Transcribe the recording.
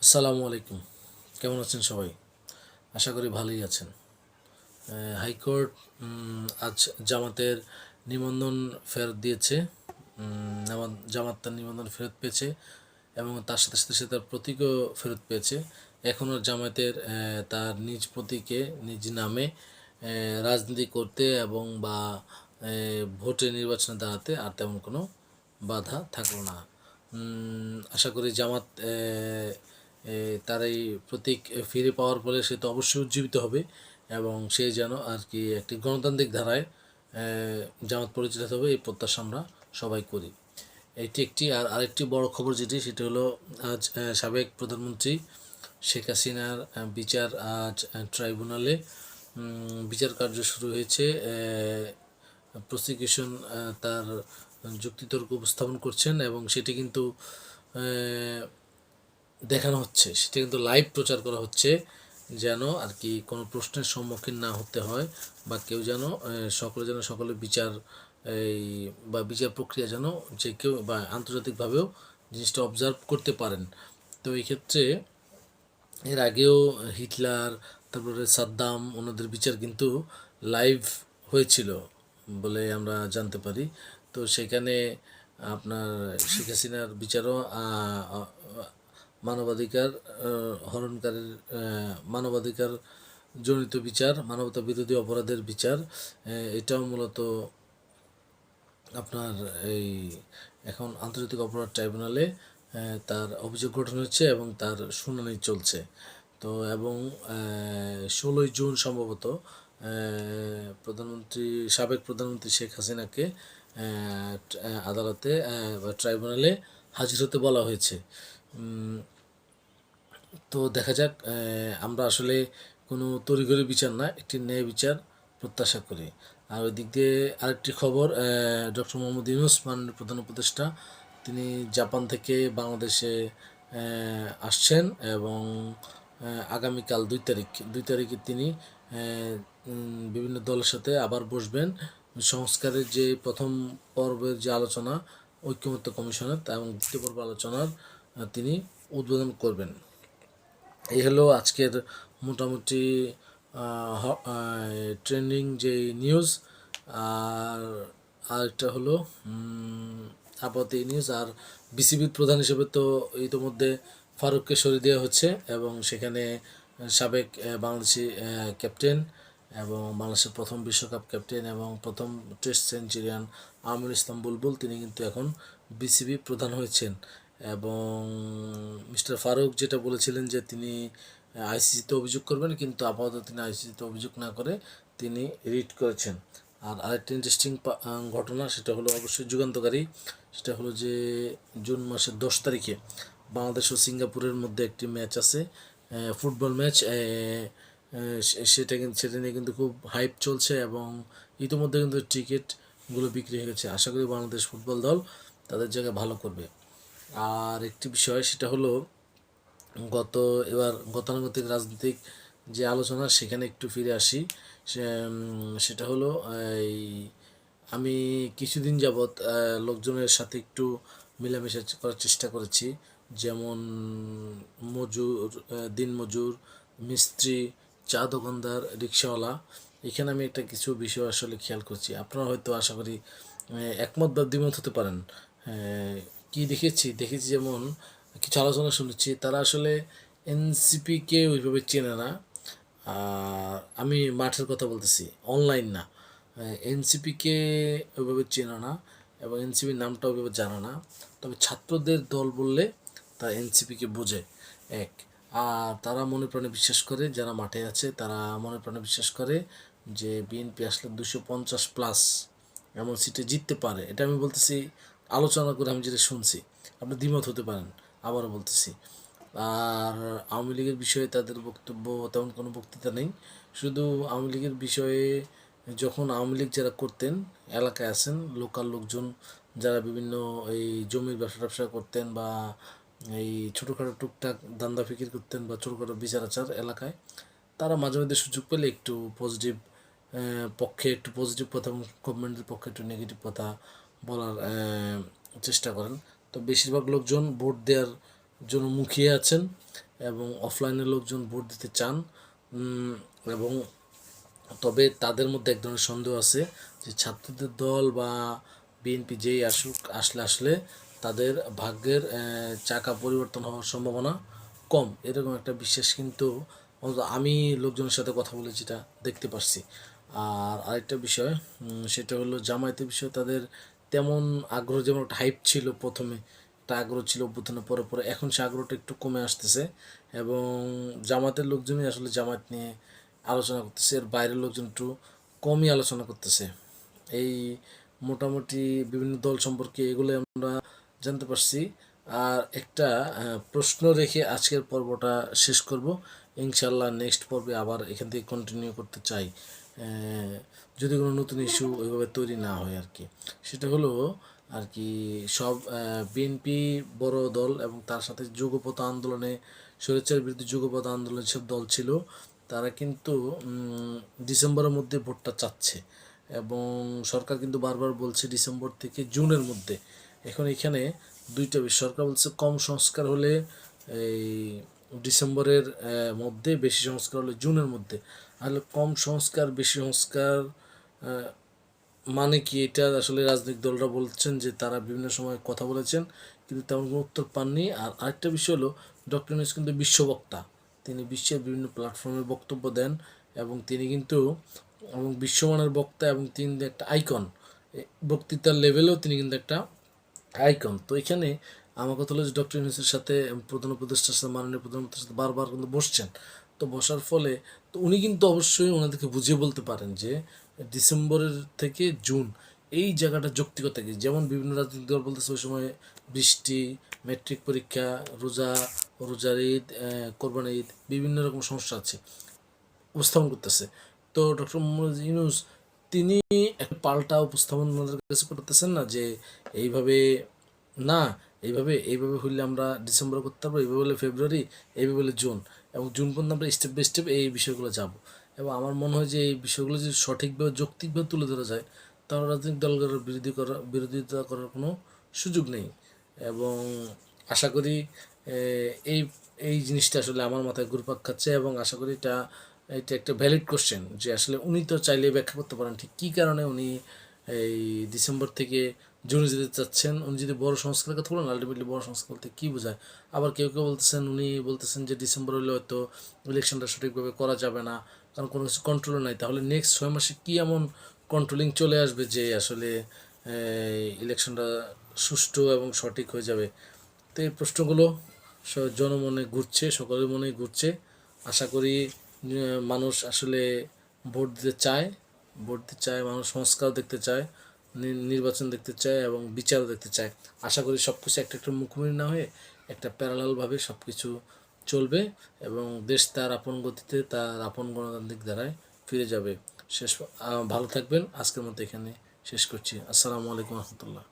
আসসালামু আলাইকুম। কেমন আছেন সবাই? আশা করি ভালোই আছেন। হাইকোর্ট আজ জামাতের নিবন্ধন ফেরত দিয়েছে জামাত- তার নিবন্ধন ফেরত পেয়েছে, এবং তার সাথে সাথে সে তার প্রতীকও ফেরত পেয়েছে। এখনও জামাতের তার নিজ প্রতীকে, নিজ নামে রাজনীতি করতে এবং বা ভোটে নির্বাচনে দাঁড়াতে আর তেমন কোনো বাধা থাকল না। আশা করি জামাত তার এই প্রতীক ফিরে পাওয়ার ফলে সে তো অবশ্যই উজ্জীবিত হবে এবং সে যেন আর কি একটি গণতান্ত্রিক ধারায় জামাত পরিচালিত হবে, এই প্রত্যাশা আমরা সবাই করি। এটি একটি আর আরেকটি বড় খবর যেটি, সেটি হলো আজ সাবেক প্রধানমন্ত্রী শেখ হাসিনার বিচার আজ ট্রাইব্যুনালে বিচার কার্য শুরু হয়েছে প্রসিকিউশন তার যুক্তিতর্ক উপস্থাপন করছেন এবং সেটি কিন্তু দেখানো হচ্ছে। সেটা কিন্তু লাইভ প্রচার করা হচ্ছে যেন আর কি কোনো প্রশ্নের সম্মুখীন না হতে হয় বা কেউ যেন সকলে যেন সকলে বিচার, এই, বা বিচার প্রক্রিয়া যেন যে কেউ বা আন্তর্জাতিকভাবেও জিনিসটা অবজার্ভ করতে পারেন। তো এই ক্ষেত্রে এর আগেও হিটলার, তারপরে সাদ্দাম, ওনাদের বিচার কিন্তু লাইভ হয়েছিল বলে আমরা জানতে পারি। তো সেখানে আপনার শেখ হাসিনার বিচারও মানবাধিকার হরণকারীর মানবাধিকার জনিত বিচার, মানবতা বিরোধী অপরাধের বিচার এটাও মূলত আপনার এই এখন আন্তর্জাতিক অপরাধ ট্রাইব্যুনালে তার অভিযোগ গঠন হচ্ছে এবং তার শুনানি চলছে। তো এবং ষোলোই জুন সম্ভবত প্রধানমন্ত্রী, সাবেক প্রধানমন্ত্রী শেখ হাসিনাকে আদালতে বা ট্রাইব্যুনালে হাজির হতে বলা হয়েছে। তো দেখা যাক আমরা আসলে কোনো তড়িঘড়ি বিচার না, একটি ন্যায় বিচার প্রত্যাশা করি। আর ওই দিক দিয়ে আরেকটি খবর ডক্টর মোহাম্মদ ইউনুস, মাননীয় প্রধান উপদেষ্টা, তিনি জাপান থেকে বাংলাদেশে আসছেন এবং আগামীকাল দুই তারিখ, দুই তারিখে তিনি বিভিন্ন দলের সাথে আবার বসবেন। সংস্কারের যে প্রথম পর্বের যে আলোচনা, ঐক্যমত্য কমিশনের এবং দ্বিতীয় পর্ব আলোচনার তিনি উদ্বোধন করবেন। এই হলো আজকের মোটামুটি ট্রেন্ডিং যে নিউজ, আর আরেকটা হলো আপাতত এই নিউজ। আর বিসিবির প্রধান হিসেবে তো ইতোমধ্যে ফারুককে সরিয়ে দেওয়া হচ্ছে এবং সেখানে সাবেক বাংলাদেশি ক্যাপ্টেন এবং বাংলাদেশের প্রথম বিশ্বকাপ ক্যাপ্টেন এবং প্রথম টেস্ট সেঞ্চুরিয়ান আমির ইসলাম বুলবুল, তিনি কিন্তু এখন বিসিবি প্রধান হয়েছেন। এবং মিস্টার ফারুক যেটা বলেছিলেন যে তিনি আইসিসিতে অভিযোগ করবেন, কিন্তু আপাতত তিনি আইসিসিতে অভিযোগ না করে তিনি রিট করেছেন। আর আরেকটি ইন্টারেস্টিং ঘটনা, সেটা হলো অবশ্যই যুগান্তকারী, সেটা হলো যে জুন মাসের দশ তারিখে বাংলাদেশ ও সিঙ্গাপুরের মধ্যে একটি ম্যাচ আছে ফুটবল ম্যাচ সেটা কিন্তু সেটা নিয়ে কিন্তু খুব হাইপ চলছে এবং ইতিমধ্যে কিন্তু টিকিটগুলো বিক্রি হয়ে গেছে। আশা করি বাংলাদেশ ফুটবল দল তাদের জায়গায় ভালো করবে। আর একটি বিষয় সেটা হলো গত এবার গতানুগতিক রাজনৈতিক যে আলোচনা সেখানে একটু ফিরে আসি। সেটা হলো এই আমি কিছুদিন যাবৎ লোকজনের সাথে একটু মেলামেশা করার চেষ্টা করেছি। যেমন মজুর আহ, দিনমজুর মিস্ত্রি চা দোকানদার রিক্সাওয়ালা। এখানে আমি একটা কিছু বিষয় আসলে খেয়াল করছি। আপনারা হয়তো আশা করি একমত বা দ্বিমত হতে পারেন। আহ, কি দেখেছি? দেখেছি যেমন কিছু আলোচনা শুনেছি, তারা আসলে এনসিপিকে ওইভাবে চেনে না। আমি মাঠের কথা বলতেছি, অনলাইন না। এনসিপিকে ওইভাবে চেনে না এবং এনসিপির নামটা ওইভাবে জানে না। তবে ছাত্রদের দল বললে তারা এনসিপিকে বোঝে, এক। আর তারা মনে প্রাণে বিশ্বাস করে, যারা মাঠে আছে তারা মনে প্রাণে বিশ্বাস করে যে বিএনপি আসলে দুশো পঞ্চাশ প্লাস এমন সিটে জিততে পারে। এটা আমি বলতেছি আলোচনা করে আমি যেটা শুনছি, আপনি দ্বিমত হতে পারেন, আবারও বলতেছি। আর আওয়ামী লীগের বিষয়ে তাদের বক্তব্য, তেমন কোনো বক্তৃতা নেই। শুধু আওয়ামী লীগের বিষয়ে যখন আওয়ামী লীগ যারা করতেন, এলাকায় আছেন, লোকাল লোকজন যারা বিভিন্ন এই জমির ব্যবসা ট্যাবসা করতেন বা এই ছোটোখাটো টুকটাক দান্দা ফিকির করতেন বা ছোটোখাটো বিচার আচার এলাকায়, তারা মাঝে মধ্যে সুযোগ পেলে একটু পজিটিভ পক্ষে একটু পজিটিভ কথা এবং গভর্নমেন্টের পক্ষে একটু নেগেটিভ কথা বলার চেষ্টা করেন। তো বেশিরভাগ লোকজন ভোট দেওয়ার জন্য মুখিয়ে আছেন এবং অফলাইনে লোকজন ভোট দিতে চান। এবং তবে তাদের মধ্যে এক ধরনের সন্দেহ আছে যে ছাত্রদের দল বা বিএনপি যেই আসুক, আসলে আসলে তাদের ভাগ্যের চাকা পরিবর্তন হওয়ার সম্ভাবনা কম। এরকম একটা বিশ্বাস কিন্তু আমি লোকজনের সাথে কথা বলে যেটা দেখতে পারছি। আর আরেকটা বিষয় সেটা হলো জামায়াতের বিষয়ে তাদের তেমন আগ্রহ, যেমন একটা হাইপ ছিল প্রথমে একটা আগ্রহ ছিল অভ্যুত্থানের পরে পরে, এখন সে আগ্রহটা একটু কমে আসতেছে এবং জামাতের লোকজনই আসলে জামাত নিয়ে আলোচনা করতেছে, এর বাইরের লোকজন একটু কমই আলোচনা করতেছে। এই মোটামুটি বিভিন্ন দল সম্পর্কে এগুলো আমরা জানতে পারছি। আর একটা প্রশ্ন রেখে আজকের পর্বটা শেষ করব। ইনশাল্লাহ নেক্সট পর্বে আবার এখান থেকে কন্টিনিউ করতে চাই। যদি কোনো নতুন ইস্যু ওইভাবে তৈরি না হয় আর কি সেটা হলো আর কি সব বিএনপি বড় দল এবং তার সাথে যুগপথ আন্দোলনে স্বৈরাচার বিরুদ্ধে যুগপথ আন্দোলন সব দল ছিল, তারা কিন্তু ডিসেম্বরের মধ্যে ভোটটা চাচ্ছে এবং সরকার কিন্তু বারবার বলছে ডিসেম্বর থেকে জুনের মধ্যে। এখন এখানে দুইটা বিষয় সরকার বলছে কম সংস্কার হলে এই ডিসেম্বরের মধ্যে, বেশি সংস্কার হলে জুনের মধ্যে। তাহলে কম সংস্কার, বেশি সংস্কার মানে কি এটা আসলে রাজনৈতিক দলরা বলছেন যে তারা বিভিন্ন সময় কথা বলেছেন কিন্তু তেমন কোনো উত্তর পাননি। আর আরেকটা বিষয় হলো, ডক্টর ইউনুস কিন্তু বিশ্ববক্তা তিনি বিশ্বের বিভিন্ন প্ল্যাটফর্মে বক্তব্য দেন এবং তিনি কিন্তু এবং বিশ্বমানের বক্তা এবং তিনি একটা আইকন বক্তৃতার লেভেলেও তিনি কিন্তু একটা আইকন তো এখানে আমার কথা হলো যে ডক্টর ইউনুসের সাথে প্রধান উপদেষ্টার সাথে, মাননীয় প্রধানমন্ত্রীর সাথে বারবার কিন্তু বসছেন। তো বসার ফলে, তো উনি কিন্তু অবশ্যই ওনাদেরকে বুঝিয়ে বলতে পারেন যে ডিসেম্বরের থেকে জুন এই জায়গাটা যৌক্তিকতা কি? যেমন বিভিন্ন রাজনৈতিক দল বলতেছে ওই সময় বৃষ্টি ম্যাট্রিক পরীক্ষা, রোজা, রোজার ঈদ কোরবানি ঈদ, বিভিন্ন রকম সমস্যা আছে, উপস্থাপন করতেছে। তো ডক্টর মোহাম্মদ ইউনুস, তিনি একটা পাল্টা উপস্থাপন ওনাদের কাছে করতেছেন না যে এইভাবে না এইভাবে এইভাবে হইলে আমরা ডিসেম্বর করতে পারব, এইভাবে হলে ফেব্রুয়ারি, এইভাবে হলে জুন এবং জুন পর্যন্ত আমরা স্টেপ বাই স্টেপ এই বিষয়গুলো যাব। এবং আমার মনে হয় যে এই বিষয়গুলো যদি সঠিকভাবে, যৌক্তিকভাবে তুলে ধরা যায়, তাহলে রাজনৈতিক দলগুলোর বিরোধী করা, বিরোধিতা করার কোনো সুযোগ নেই। এবং আশা করি এই এই জিনিসটা আসলে আমার মাথায় ঘুরপাক খাচ্ছে এবং আশা করি এটা এটা একটা ভ্যালিড কোশ্চেন যে আসলে উনি তো চাইলে ব্যাখ্যা করতে পারেন, ঠিক কী কারণে উনি এই ডিসেম্বর থেকে জুনে যেতে চাচ্ছেন, উনি যদি বড় সংস্কারের কথা বলেন আলটিমেটলি বড় সংস্কার বলতে কী বোঝায়? আবার কেউ কেউ বলতেছেন, উনি বলতেছেন যে ডিসেম্বর হলে হয়তো ইলেকশনটা সঠিকভাবে করা যাবে না, কারণ কোনো কিছু কন্ট্রোল নাই। তাহলে নেক্সট ছয় মাসে কী এমন কন্ট্রোলিং চলে আসবে যে আসলে ইলেকশনটা সুষ্ঠু এবং সঠিক হয়ে যাবে? তো এই প্রশ্নগুলো জনমনে ঘুরছে, সকলের মনে ঘুরছে। আশা করি মানুষ আসলে ভোট দিতে চায়। ভোট দিতে চায়, মানুষ সংস্কার দেখতে চায় নির্বাচন দেখতে চায় এবং বিচার দেখতে চায়। আশা করি সব কিছু একটা একটা মুখোমুখি না হয়ে একটা প্যারালালভাবে সব কিছু চলবে এবং দেশ তার আপন গতিতে, তার আপন গণতান্ত্রিক দ্বারায় ফিরে যাবে। শেষ ভালো থাকবেন। আজকের মতো এখানে শেষ করছি। আসসালামু আলাইকুম রহমতুল্লাহ।